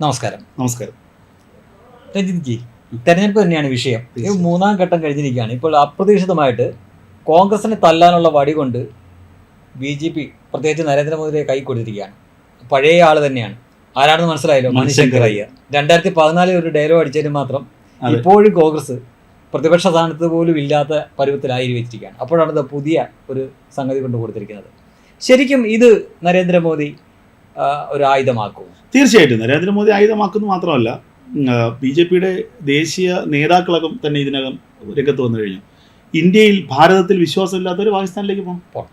നമസ്കാരം. നമസ്കാരം. രഞ്ജിത്ജി തെരഞ്ഞെടുപ്പ് തന്നെയാണ് വിഷയം. ഇത് മൂന്നാം ഘട്ടം കഴിഞ്ഞിരിക്കുകയാണ്. ഇപ്പോൾ അപ്രതീക്ഷിതമായിട്ട് കോൺഗ്രസിനെ തല്ലാനുള്ള വടി കൊണ്ട് ബി ജെ പി പ്രത്യേകിച്ച് നരേന്ദ്രമോദിയെ കൈ കൊടുത്തിരിക്കുകയാണ്. പഴയ ആൾ തന്നെയാണ്. ആരാണെന്ന് മനസ്സിലായല്ലോ? മണിശങ്കർ അയ്യർ. രണ്ടായിരത്തി പതിനാലിൽ ഒരു ഡയലോഗ് അടിച്ചതിന് മാത്രം ഇപ്പോഴും കോൺഗ്രസ് പ്രതിപക്ഷ സ്ഥാനത്ത് പോലും ഇല്ലാത്ത പരുവത്തിലായി വെച്ചിരിക്കുകയാണ്. അപ്പോഴാണ് ഇത് പുതിയ ഒരു സംഗതി കൊണ്ട് കൊടുത്തിരിക്കുന്നത്. ശരിക്കും ഇത് നരേന്ദ്രമോദി ഒരു ആയുധമാക്കും തീർച്ചയായിട്ടും. നരേന്ദ്രമോദി ആയുധമാക്കുന്നു മാത്രമല്ല ബി ജെ പിയുടെ ദേശീയ നേതാക്കളൊക്കെ തന്നെ ഇതിനകം രംഗത്ത് വന്നു കഴിഞ്ഞു. ഇന്ത്യയിൽ ഭാരതത്തിൽ വിശ്വാസമില്ലാത്തവർ പാകിസ്ഥാനിലേക്ക് പോകണം.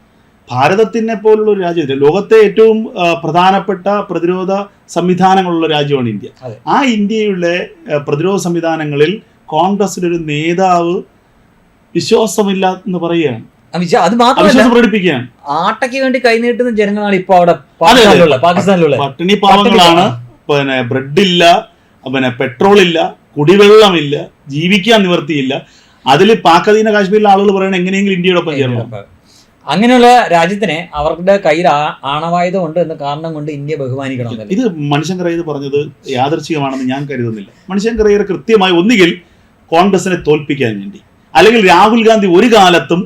ഭാരതത്തിനെ പോലുള്ള ഒരു രാജ്യത്തിൽ ലോകത്തെ ഏറ്റവും പ്രധാനപ്പെട്ട പ്രതിരോധ സംവിധാനങ്ങളുള്ള രാജ്യമാണ് ഇന്ത്യ. ആ ഇന്ത്യയുടെ പ്രതിരോധ സംവിധാനങ്ങളിൽ കോൺഗ്രസിലൊരു ഒരു നേതാവ് വിശ്വാസമില്ല എന്ന് പറയുകയാണ്. അത് മാത്രമല്ല ആട്ടയ്ക്ക് വേണ്ടി കൈനീട്ടുന്ന ജനങ്ങളാണ് ഇപ്പൊ അവിടെ പാകിസ്ഥാനിലുള്ള പാകിസ്ഥാനിലുള്ള പട്ടിണി പാവങ്ങളാണ്. പിന്നെ ബ്രെഡ് ഇല്ല പിന്നെ പെട്രോൾ ഇല്ല കുടിവെള്ളമില്ല ജീവിക്കാൻ നിവർത്തിയില്ല. അതിൽ പാക്കധീന കാശ്മീരിലെ ആളുകൾ പറയണ എങ്ങനെയെങ്കിലും ഇന്ത്യയോടൊപ്പം ചേരണം. അങ്ങനെയുള്ള രാജ്യത്തിനെ അവരുടെ കയ്യിൽ ആണവായത് ആണവായുധം ഉണ്ട് എന്ന കാരണം കൊണ്ട് ഇന്ത്യ ബഹുമാനിക്കണം ഇത് മനുഷ്യൻ കറിയത് പറഞ്ഞത് യാദർച്ഛികമാണെന്ന് ഞാൻ കരുതുന്നില്ല. മനുഷ്യൻ അയ്യർ കൃത്യമായി ഒന്നുകിൽ കോൺഗ്രസിനെ തോൽപ്പിക്കാൻ വേണ്ടി. അല്ലെങ്കിൽ രാഹുൽ ഗാന്ധി ഒരു കാലത്തും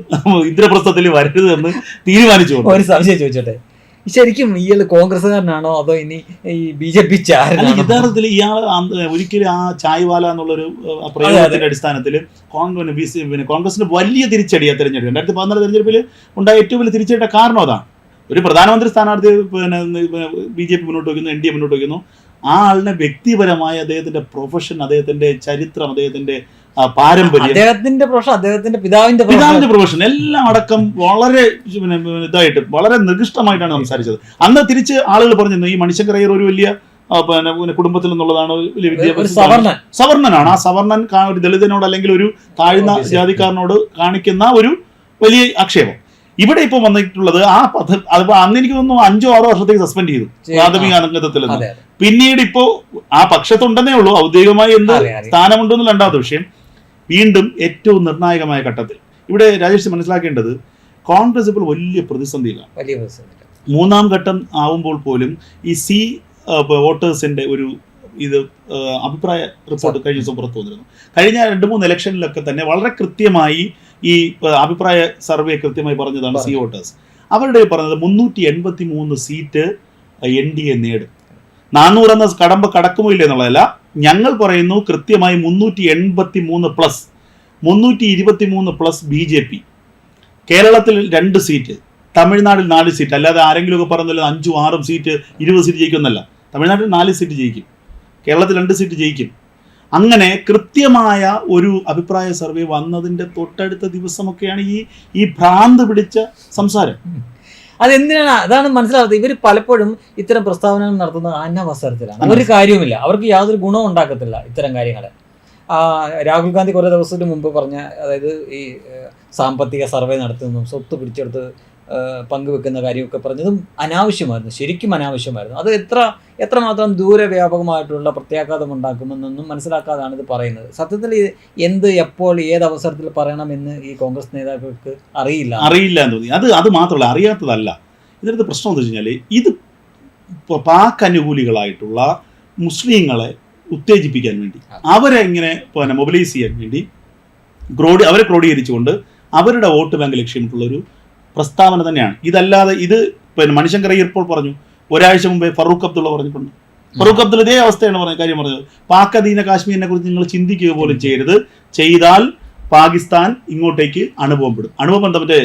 ഇന്ദ്രപ്രസ്ഥത്തിൽ വരരുത് എന്ന് തീരുമാനിച്ചു ഒരു സംശയം ചോദിച്ചോട്ടെ? ശരിക്കും ഇയാൾ കോൺഗ്രസ്സുകാരനാണോ അതോ ഇനി ഈ ബി ജെ പി യഥാർത്ഥത്തിൽ ഇയാൾ ഒരിക്കലും ആ ചായ്വാല എന്നുള്ളൊരു പ്രയോഗത്തിന്റെ അടിസ്ഥാനത്തിൽ കോൺഗ്രസ് കോൺഗ്രസിന് വലിയ തിരിച്ചടിയാ തെരഞ്ഞെടുപ്പ്. രണ്ടായിരത്തി പതിനാല് തെരഞ്ഞെടുപ്പിൽ ഉണ്ടായ ഏറ്റവും വലിയ തിരിച്ചടിയുടെ കാരണം അതാണ്. ഒരു പ്രധാനമന്ത്രി സ്ഥാനാർത്ഥി പിന്നെ ബി ജെ പി മുന്നോട്ട് വയ്ക്കുന്നു എൻ ഡി എ മുന്നോട്ട് വയ്ക്കുന്നു. ആ ആളിനെ വ്യക്തിപരമായ അദ്ദേഹത്തിന്റെ പ്രൊഫഷൻ അദ്ദേഹത്തിന്റെ ചരിത്രം അദ്ദേഹത്തിന്റെ പാരമ്പര്യം. അദ്ദേഹത്തിന്റെ പ്രൊഫഷൻ അദ്ദേഹത്തിന്റെ പിതാവിന്റെ പിതാവിന്റെ പ്രൊഫഷൻ എല്ലാം അടക്കം വളരെ പിന്നെ ഇതായിട്ട് വളരെ നികൃഷ്ടമായിട്ടാണ് സംസാരിച്ചത്. അന്ന് തിരിച്ച് ആളുകൾ പറഞ്ഞിരുന്നു ഈ മണിശങ്കർ അയ്യർ ഒരു വലിയ പിന്നെ കുടുംബത്തിൽ നിന്നുള്ളതാണ് വലിയ വിദ്യാഭ്യാസം സവർണനാണ് ആ സവർണൻ ഒരു ദളിതനോട് അല്ലെങ്കിൽ ഒരു താഴ്ന്ന. ജാതിക്കാരനോട് കാണിക്കുന്ന ഒരു വലിയ ആക്ഷേപം. ഇവിടെ ഇപ്പൊ വന്നിട്ടുള്ളത് ആ പദ്ധതി അതിപ്പോ അന്ന് എനിക്ക് തോന്നുന്നു അഞ്ചോ ആറോ വർഷത്തേക്ക് സസ്പെൻഡ് ചെയ്തു. പ്രാഥമിക അംഗത്വത്തിൽ നിന്ന്. പിന്നീട് ഇപ്പോ ആ പക്ഷത്തുണ്ടെന്നേ ഉള്ളൂ. ഔദ്യോഗികമായി എന്ത് അറിയാം, അറിയാം. സ്ഥാനമുണ്ടെന്ന് രണ്ടാമത്തെ വിഷയം. വീണ്ടും ഏറ്റവും നിർണായകമായ ഘട്ടത്തിൽ. ഇവിടെ രാജേഷ് മനസ്സിലാക്കേണ്ടത് കോൺഗ്രസ് ഇപ്പോൾ വലിയ പ്രതിസന്ധിയിലാണ്. വലിയ പ്രതിസന്ധി മൂന്നാം ഘട്ടം ആവുമ്പോൾ പോലും ഈ സി വോട്ടേഴ്സിന്റെ ഒരു ഇത് അഭിപ്രായ റിപ്പോർട്ട് കഴിഞ്ഞ ദിവസം പുറത്തു വന്നിരുന്നു. കഴിഞ്ഞ രണ്ട് മൂന്ന് ഇലക്ഷനിലൊക്കെ തന്നെ വളരെ കൃത്യമായി ഈ അഭിപ്രായ സർവേ കൃത്യമായി പറഞ്ഞതാണ് സി വോട്ടേഴ്സ്. അവരുടെ പറഞ്ഞത് മുന്നൂറ്റി എൺപത്തി മൂന്ന് സീറ്റ് എൻ ഡി എ നേടും. നാനൂറ് എന്ന കടമ്പ കടക്കുമോ ഇല്ല എന്നുള്ളതല്ല ഞങ്ങൾ പറയുന്നു കൃത്യമായി മുന്നൂറ്റി എൺപത്തി മൂന്ന് പ്ലസ് മുന്നൂറ്റി ഇരുപത്തി മൂന്ന് പ്ലസ് ബി ജെ പി കേരളത്തിൽ രണ്ട് സീറ്റ് തമിഴ്നാട്ടിൽ നാല് സീറ്റ് അല്ലാതെ ആരെങ്കിലും ഒക്കെ പറഞ്ഞല്ലോ അഞ്ചും ആറും സീറ്റ് ഇരുപത് സീറ്റ് ജയിക്കുമെന്നല്ല. തമിഴ്നാട്ടിൽ നാല് സീറ്റ് ജയിക്കും. കേരളത്തിൽ രണ്ട് സീറ്റ് ജയിക്കും. അങ്ങനെ കൃത്യമായ ഒരു അഭിപ്രായ സർവേ വന്നതിന്റെ തൊട്ടടുത്ത ദിവസമൊക്കെയാണ് ഈ ഈ ഭ്രാന്ത് പിടിച്ച സംസാരം. അതെന്തിനാണ്? അതാണ് മനസ്സിലാവുന്നത് ഇവർ പലപ്പോഴും ഇത്തരം പ്രസ്താവനകൾ നടത്തുന്നത് അന്നവസരത്തിലാണ് ഒരു കാര്യവുമില്ല. അവർക്ക് യാതൊരു ഗുണവും ഉണ്ടാക്കത്തില്ല ഇത്തരം കാര്യങ്ങൾ രാഹുൽ ഗാന്ധി കുറേ ദിവസത്തിന് മുമ്പ് പറഞ്ഞ അതായത് ഈ സാമ്പത്തിക സർവേ നടത്തുന്നതും സ്വത്ത് പിടിച്ചെടുത്ത് പങ്കുവെക്കുന്ന കാര്യമൊക്കെ പറഞ്ഞതും അനാവശ്യമായിരുന്നു. ശരിക്കും അനാവശ്യമായിരുന്നു. അത് എത്ര എത്രമാത്രം ദൂരവ്യാപകമായിട്ടുള്ള പ്രത്യാഘാതം ഉണ്ടാക്കുമെന്നൊന്നും മനസ്സിലാക്കാതാണ് ഇത് പറയുന്നത്. സത്യത്തിൽ എന്ത് എപ്പോൾ ഏത് അവസരത്തിൽ പറയണമെന്ന് ഈ കോൺഗ്രസ് നേതാക്കൾക്ക് അറിയില്ല. അറിയില്ല എന്ന് തോന്നി. അത് അത് മാത്രമല്ല അറിയാത്തതല്ല. ഇതിനകത്ത് പ്രശ്നം എന്താ വെച്ച് കഴിഞ്ഞാൽ ഇത് പാക്ക് പാക് അനുകൂലികളായിട്ടുള്ള മുസ്ലിങ്ങളെ ഉത്തേജിപ്പിക്കാൻ വേണ്ടി. അവരെ ഇങ്ങനെ പിന്നെ മൊബിലൈസ് ചെയ്യാൻ വേണ്ടി ക്രോഡി അവരെ ക്രോഡീകരിച്ചുകൊണ്ട് അവരുടെ വോട്ട് ബാങ്ക് ലക്ഷ്യമിട്ടുള്ള ഒരു പ്രസ്താവന തന്നെയാണ്. ഇതല്ലാതെ ഇത് പിന്നെ അയ്യർ ഇപ്പോൾ പറഞ്ഞു ഒരാഴ്ച മുമ്പേ ഫറൂഖ് അബ്ദുള്ള പറഞ്ഞിട്ടുണ്ട്. ഫറൂഖ് അബ്ദുള്ള ഇതേ അവസ്ഥയാണ് പറഞ്ഞ കാര്യം പറഞ്ഞത്. പാക് അധീന കാശ്മീരിനെ കുറിച്ച് നിങ്ങൾ ചിന്തിക്കുക പോലും ചെയ്യരുത്. ചെയ്താൽ പാകിസ്ഥാൻ ഇങ്ങോട്ടേക്ക് അണുബോംബിടും. അണുബോംബ് എന്താ മറ്റേ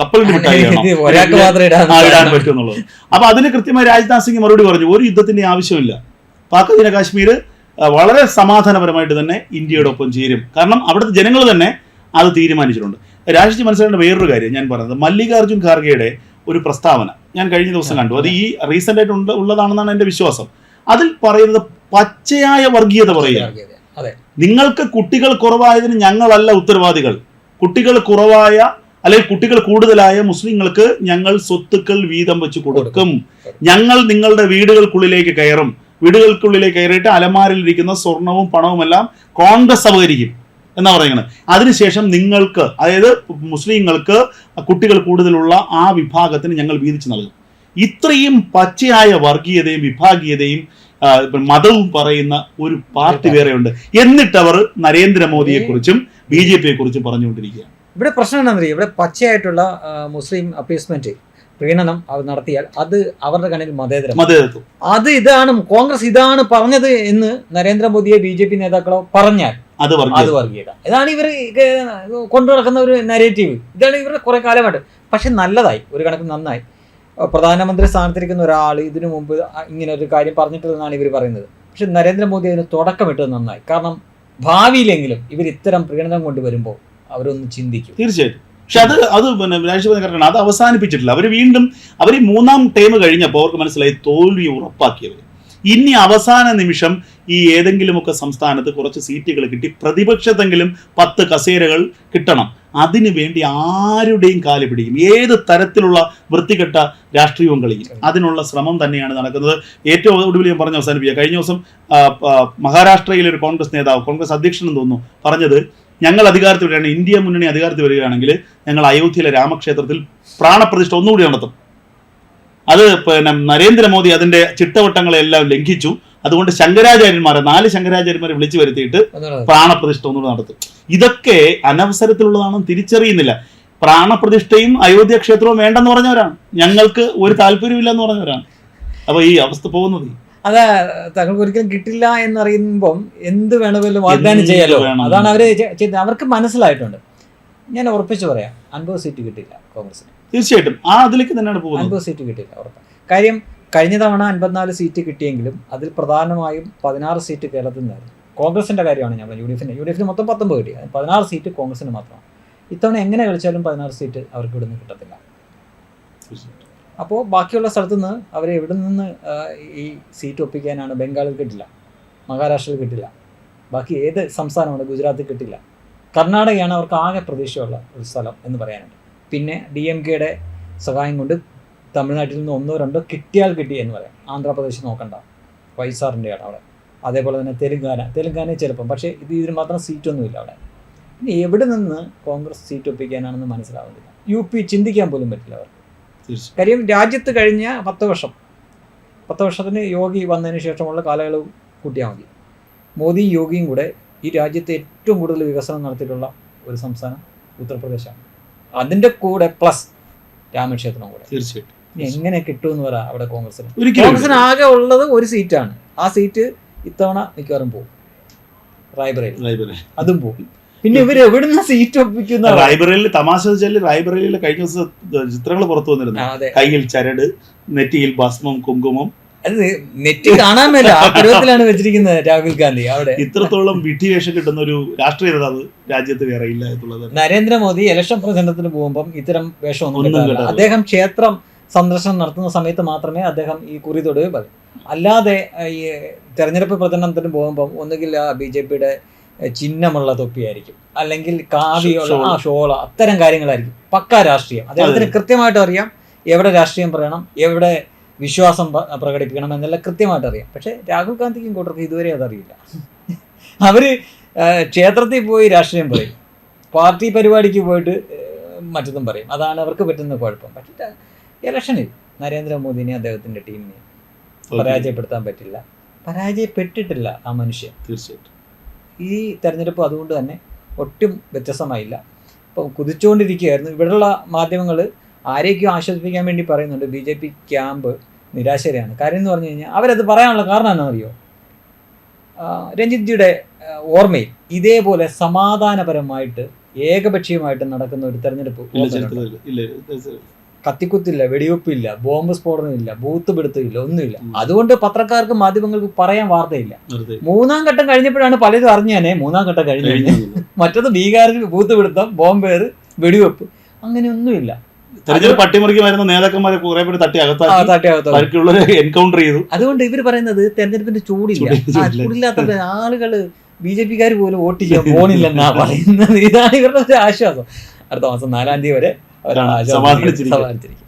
കപ്പലിന് ഇടാൻ പറ്റും എന്നുള്ളത്. അപ്പൊ അതിന് കൃത്യമായി രാജ്നാഥ് സിംഗ് മറുപടി പറഞ്ഞു ഒരു യുദ്ധത്തിന്റെ ആവശ്യമില്ല. പാക് അധീന കാശ്മീർ വളരെ സമാധാനപരമായിട്ട് തന്നെ ഇന്ത്യയുടെ ഒപ്പം ചേരും. കാരണം അവിടുത്തെ ജനങ്ങൾ തന്നെ അത് തീരുമാനിച്ചിട്ടുണ്ട്. രാഷ്ട്രീയ മനസ്സിലാക്കേണ്ട വേറൊരു കാര്യം ഞാൻ പറഞ്ഞത്. മല്ലികാർജുൻ ഖാർഗെയുടെ ഒരു പ്രസ്താവന ഞാൻ കഴിഞ്ഞ ദിവസം കണ്ടു. അത് ഈ റീസെന്റ് ആയിട്ട് ഉണ്ട് ഉള്ളതാണെന്നാണ് എന്റെ വിശ്വാസം. അതിൽ പറയുന്നത് പച്ചയായ വർഗീയത പറയുക. നിങ്ങൾക്ക് കുട്ടികൾ കുറവായതിന് ഞങ്ങളല്ല ഉത്തരവാദികൾ. കുട്ടികൾ കുറവായ അല്ലെങ്കിൽ കുട്ടികൾ കൂടുതലായ മുസ്ലിങ്ങൾക്ക് ഞങ്ങൾ സ്വത്തുക്കൾ വീതം വെച്ച് കൊടുക്കും. ഞങ്ങൾ നിങ്ങളുടെ വീടുകൾക്കുള്ളിലേക്ക് കയറും. വീടുകൾക്കുള്ളിലേക്ക് കയറിയിട്ട് അലമാരിലിരിക്കുന്ന സ്വർണവും പണവും എല്ലാം കോൺഗ്രസ് അപകരിക്കും. എന്നാ പറയുന്നത്? അതിനുശേഷം നിങ്ങൾക്ക് അതായത് മുസ്ലിങ്ങൾക്ക് കുട്ടികൾ കൂടുതലുള്ള ആ വിഭാഗത്തിന് ഞങ്ങൾ വീതിച്ചു നൽകും. ഇത്രയും പച്ചയായ വർഗീയതയും വിഭാഗീയതയും മതവും പറയുന്ന ഒരു പാർട്ടി വേറെയുണ്ട്. എന്നിട്ട് അവർ നരേന്ദ്രമോദിയെ കുറിച്ചും ബി ജെ പിയെ കുറിച്ചും പറഞ്ഞുകൊണ്ടിരിക്കുകയാണ്. ഇവിടെ പ്രശ്നം എന്താണെന്നറിയോ? ഇവിടെ പച്ചയായിട്ടുള്ള മുസ്ലിം അപ്പീസ്മെന്റ് പ്രീണനം അവർ നടത്തിയാൽ അത് അവരുടെ കണ്ണിൽ മതേതരം. അത് ഇതാണ് കോൺഗ്രസ് ഇതാണ് പറഞ്ഞത് എന്ന് നരേന്ദ്രമോദിയെ ബി ജെ പി നേതാക്കളോ പറഞ്ഞാൽ അത് അത് വർഗീയത. ഇതാണ് ഇവർ കൊണ്ടു നടക്കുന്ന ഒരു നരേറ്റീവ് ഇതാണ് ഇവരുടെ കുറെ കാലമായിട്ട്. പക്ഷെ നല്ലതായി ഒരു കണക്ക് നന്നായി. പ്രധാനമന്ത്രി സ്ഥാനത്തിരിക്കുന്ന ഒരാൾ ഇതിനു മുമ്പ് ഇങ്ങനെ ഒരു കാര്യം പറഞ്ഞിട്ടില്ലെന്നാണ് ഇവർ പറയുന്നത്. പക്ഷെ നരേന്ദ്രമോദി അതിന് തുടക്കമിട്ടത് നന്നായി. കാരണം ഭാവിയിലെങ്കിലും ഇവർ ഇത്തരം പ്രീണനം കൊണ്ടുവരുമ്പോൾ അവരൊന്ന് ചിന്തിക്കും. തീർച്ചയായിട്ടും. പക്ഷെ അത് അത് പിന്നെ രാഷ്ട്രീയ കറക്റ്റാണ് അത് അവസാനിപ്പിച്ചിട്ടില്ല. അവർ വീണ്ടും അവർ മൂന്നാം ടൈം കഴിഞ്ഞപ്പോൾ അവർക്ക് മനസ്സിലായി തോൽവി ഉറപ്പാക്കിയവർ ഇനി അവസാന നിമിഷം ഈ ഏതെങ്കിലുമൊക്കെ സംസ്ഥാനത്ത് കുറച്ച് സീറ്റുകൾ കിട്ടി പ്രതിപക്ഷത്തെങ്കിലും പത്ത് കസേരകൾ കിട്ടണം. അതിനു വേണ്ടി ആരുടെയും കാൽ പിടിക്കും. ഏത് തരത്തിലുള്ള വൃത്തികെട്ട രാഷ്ട്രീയവും കളിക്കും അതിനുള്ള ശ്രമം തന്നെയാണ് നടക്കുന്നത്. ഏറ്റവും ഒടുവിൽ ഞാൻ പറഞ്ഞ് അവസാനിപ്പിക്കുക കഴിഞ്ഞ ദിവസം മഹാരാഷ്ട്രയിലെ ഒരു കോൺഗ്രസ് നേതാവ് കോൺഗ്രസ് അധ്യക്ഷനെന്ന് തോന്നുന്നു പറഞ്ഞത് ഞങ്ങൾ അധികാരത്തിൽ വരികയാണ് ഇന്ത്യ മുന്നണി അധികാരത്തിൽ വരികയാണെങ്കിൽ ഞങ്ങൾ അയോധ്യയിലെ രാമക്ഷേത്രത്തിൽ പ്രാണപ്രതിഷ്ഠ ഒന്നുകൂടി നടത്തും. അത് പിന്നെ നരേന്ദ്രമോദി അതിന്റെ ചിട്ടവട്ടങ്ങളെല്ലാം ലംഘിച്ചു. അതുകൊണ്ട് ശങ്കരാചാര്യന്മാരെ നാല് ശങ്കരാചാര്യന്മാരെ വിളിച്ചു വരുത്തിയിട്ട് പ്രാണപ്രതിഷ്ഠ ഒന്നുകൂടി നടത്തും. ഇതൊക്കെ അനവസരത്തിലുള്ളതാണെന്ന് തിരിച്ചറിയുന്നില്ല. പ്രാണപ്രതിഷ്ഠയും അയോധ്യ ക്ഷേത്രവും വേണ്ടെന്ന് പറഞ്ഞവരാണ്. ഞങ്ങൾക്ക് ഒരു താല്പര്യമില്ല എന്ന് പറഞ്ഞവരാണ്. അപ്പൊ ഈ അവസ്ഥ പോകുന്നത്. അത് തങ്ങൾക്ക് ഒരിക്കലും കിട്ടില്ല എന്നറിയുമ്പം എന്ത് വേണമെങ്കിലും വാഗ്ദാനം ചെയ്യാലോ? അതാണ് അവർ ചെ- അവർക്ക് മനസ്സിലായിട്ടുണ്ട്. ഞാൻ ഉറപ്പിച്ചു പറയാം അൻപത് സീറ്റ് കിട്ടില്ല കോൺഗ്രസിന് തീർച്ചയായിട്ടും. ആ അതിലേക്ക് തന്നെയാണ് പോകുന്നത്. അൻപത് സീറ്റ് കിട്ടില്ല ഉറപ്പ്. കാര്യം കഴിഞ്ഞ തവണ അൻപത്തിനാല് സീറ്റ് കിട്ടിയെങ്കിലും അതിൽ പ്രധാനമായും പതിനാറ് സീറ്റ് കേരളത്തിൽ നിന്നായിരുന്നു. കോൺഗ്രസിന്റെ കാര്യമാണ് ഞാൻ പറഞ്ഞത് യു ഡി എഫിന് യു ഡി എഫിന് മൊത്തം പത്തൊമ്പത് കിട്ടി. പതിനാറ് സീറ്റ് കോൺഗ്രസിന് മാത്രമാണ്. ഇത്തവണ എങ്ങനെ കളിച്ചാലും പതിനാറ് സീറ്റ് അവർക്ക് ഇവിടുന്ന് കിട്ടത്തില്ല. അപ്പോൾ ബാക്കിയുള്ള സ്ഥലത്തു നിന്ന് അവരെ എവിടെ നിന്ന് ഈ സീറ്റ് ഒപ്പിക്കാനാണ് ബംഗാളിൽ കിട്ടില്ല മഹാരാഷ്ട്രയിൽ കിട്ടില്ല. ബാക്കി ഏത് സംസ്ഥാനമാണ് ഗുജറാത്തിൽ കിട്ടില്ല. കർണാടകയാണ് അവർക്ക് ആകെ പ്രതീക്ഷയുള്ള ഒരു സ്ഥലം എന്ന് പറയാനുണ്ട്. പിന്നെ ഡി എം കെയുടെ സഹായം കൊണ്ട് തമിഴ്നാട്ടിൽ നിന്ന് ഒന്നോ രണ്ടോ കിട്ടിയാൽ കിട്ടി എന്ന് പറയാം. ആന്ധ്രാപ്രദേശ് നോക്കണ്ട. വൈസാറിന്റെയാണ് അവിടെ. അതേപോലെ തന്നെ തെലുങ്കാന. തെലുങ്കാനയെ ചിലപ്പം പക്ഷേ ഇത് ഇതിന് മാത്രം സീറ്റൊന്നുമില്ല അവിടെ. ഇനി എവിടെ നിന്ന് കോൺഗ്രസ് സീറ്റ് ഒപ്പിക്കാനാണെന്ന് മനസ്സിലാവുന്നില്ല. യു പി ചിന്തിക്കാൻ പോലും പറ്റില്ല അവർക്ക്. കാര്യം രാജ്യത്ത് കഴിഞ്ഞ പത്ത് വർഷം പത്ത് വർഷത്തിന് യോഗി വന്നതിന് ശേഷമുള്ള കാലയളവ് കൂട്ടിയാൽ മതി. മോദിയും യോഗിയും കൂടെ ഈ രാജ്യത്തെ ഏറ്റവും കൂടുതൽ വികസനം നടത്തിയിട്ടുള്ള ഒരു സംസ്ഥാനം ഉത്തർപ്രദേശാണ്. അതിന്റെ കൂടെ പ്ലസ് രാമക്ഷേത്രം കൂടെ. തീർച്ചയായിട്ടും. എങ്ങനെ കിട്ടുമെന്ന് പറ അവിടെ കോൺഗ്രസിന് കോൺഗ്രസിന് ആകെ ഉള്ളത് ഒരു സീറ്റാണ്. ആ സീറ്റ് ഇത്തവണ മിക്കവാറും പോകും റായ്ബറേലി. അതും പോകും പിന്നെ ഇവർ എവിടുന്ന സീറ്റ് ഒപ്പിക്കുന്ന ലൈബ്രറിയിൽ തമാശ വെച്ചാൽ ലൈബ്രറിയിൽ കഴിഞ്ഞ ദിവസം ചിത്രങ്ങൾ പുറത്തു വന്നിരുന്നു. കയ്യിൽ ചരട് നെറ്റിയിൽ ഭസ്മം കുങ്കുമം. അത് നെറ്റ് കാണാൻ മേല. ആ പരുവത്തിലാണ് വെച്ചിരിക്കുന്നത് രാഹുൽ ഗാന്ധി അവിടെ. ഇത്രത്തോളം വിധിവേഷം കിട്ടുന്ന ഒരു രാഷ്ട്രീയ നേതാവ് രാജ്യത്ത് വേറെ ഇല്ല എന്നുള്ളത്. നരേന്ദ്രമോദി ഇലക്ഷൻ പ്രചരണത്തിന് പോകുമ്പം ഇത്തരം വേഷമൊന്നും. അദ്ദേഹം ക്ഷേത്രം സന്ദർശനം നടത്തുന്ന സമയത്ത് മാത്രമേ അദ്ദേഹം ഈ കുറി തൊടുകയും പറയും അല്ലാതെ ഈ തെരഞ്ഞെടുപ്പ് പ്രചരണത്തിന് പോകുമ്പം ഒന്നുകിൽ ആ ബി ജെ പിയുടെ ചിഹ്നമുള്ള തൊപ്പിയായിരിക്കും. അല്ലെങ്കിൽ കാവിയുള്ള ആ ഷോള അത്തരം കാര്യങ്ങളായിരിക്കും. പക്ക രാഷ്ട്രീയം. അദ്ദേഹത്തിന് കൃത്യമായിട്ട് അറിയാം എവിടെ രാഷ്ട്രീയം പറയണം എവിടെ വിശ്വാസം പ്രകടിപ്പിക്കണം എന്നെല്ലാം കൃത്യമായിട്ട് അറിയാം. പക്ഷേ രാഹുൽ ഗാന്ധിക്കും കൂട്ടർക്ക് ഇതുവരെ അതറിയില്ല അവർ ക്ഷേത്രത്തിൽ പോയി രാഷ്ട്രീയം പറയും. പാർട്ടി പരിപാടിക്ക് പോയിട്ട് മറ്റതും പറയും. അതാണ് അവർക്ക് പറ്റുന്ന കുഴപ്പം. പക്ഷേ ഇലക്ഷനിൽ നരേന്ദ്രമോദിനെ അദ്ദേഹത്തിന്റെ ടീമിനെ പരാജയപ്പെടുത്താൻ പറ്റില്ല. പരാജയപ്പെട്ടിട്ടില്ല ആ മനുഷ്യൻ. തീർച്ചയായിട്ടും. ഈ തെരഞ്ഞെടുപ്പ് അതുകൊണ്ട് തന്നെ ഒട്ടും വ്യത്യസ്തമായില്ല. അപ്പോൾ കുതിച്ചുകൊണ്ടിരിക്കുകയായിരുന്നു. ഇവിടെയുള്ള മാധ്യമങ്ങൾ ആരെയൊക്കെയും ആശ്വസിപ്പിക്കാൻ വേണ്ടി പറയുന്നുണ്ട്. ബി ജെ പി ക്യാമ്പ് നിരാശരാണ്. കാര്യം എന്ന് പറഞ്ഞു കഴിഞ്ഞാൽ അവരത് പറയാനുള്ള കാരണം എന്താണെന്നറിയോ? ആ, രഞ്ജിത്ജിയുടെ ഓർമ്മയിൽ ഇതേപോലെ സമാധാനപരമായിട്ട് ഏകപക്ഷീയമായിട്ട് നടക്കുന്ന ഒരു തെരഞ്ഞെടുപ്പ് കത്തിക്കുത്തില്ല വെടിവെപ്പില്ല ബോംബ് സ്ഫോടനമില്ല ബൂത്ത് പിടുത്തമില്ല ഒന്നുമില്ല. അതുകൊണ്ട് പത്രക്കാർക്ക് മാധ്യമങ്ങൾക്ക് പറയാൻ വാർത്തയില്ല. മൂന്നാം ഘട്ടം കഴിഞ്ഞപ്പോഴാണ് പലരും അറിഞ്ഞേനെ മൂന്നാം ഘട്ടം കഴിഞ്ഞു കഴിഞ്ഞു മറ്റത് ബീഹാറിൽ ബൂത്ത് പിടുത്തം ബോംബേറ് വെടിവെപ്പ് അങ്ങനെയൊന്നുമില്ല. തെരഞ്ഞെടുപ്പ് അട്ടിമറിക്കുമായിരുന്ന നേതാക്കന്മാരെ കുറെ പേര് തട്ടി ആ, അകത്താക്കി. തട്ടിയകത്തോ. ബാക്കിയുള്ളവരെ എൻകൗണ്ടർ ചെയ്തു. അതുകൊണ്ട് ഇവർ പറയുന്നത് തെരഞ്ഞെടുപ്പിന്റെ ചൂടില്ല. ചൂടില്ലാത്ത ആളുകൾ ബി ജെ പിക്കാർ പോലും വോട്ട് ചെയ്യാൻ പോണില്ലെന്നാ പറയുന്നത്. ഇതാണ് ഇവരുടെ ഒരു ആശ്വാസം. അടുത്ത മാസം നാലാം തീയതി വരെ അവരാണ് സമാധാനിച്ചിരിക്കും.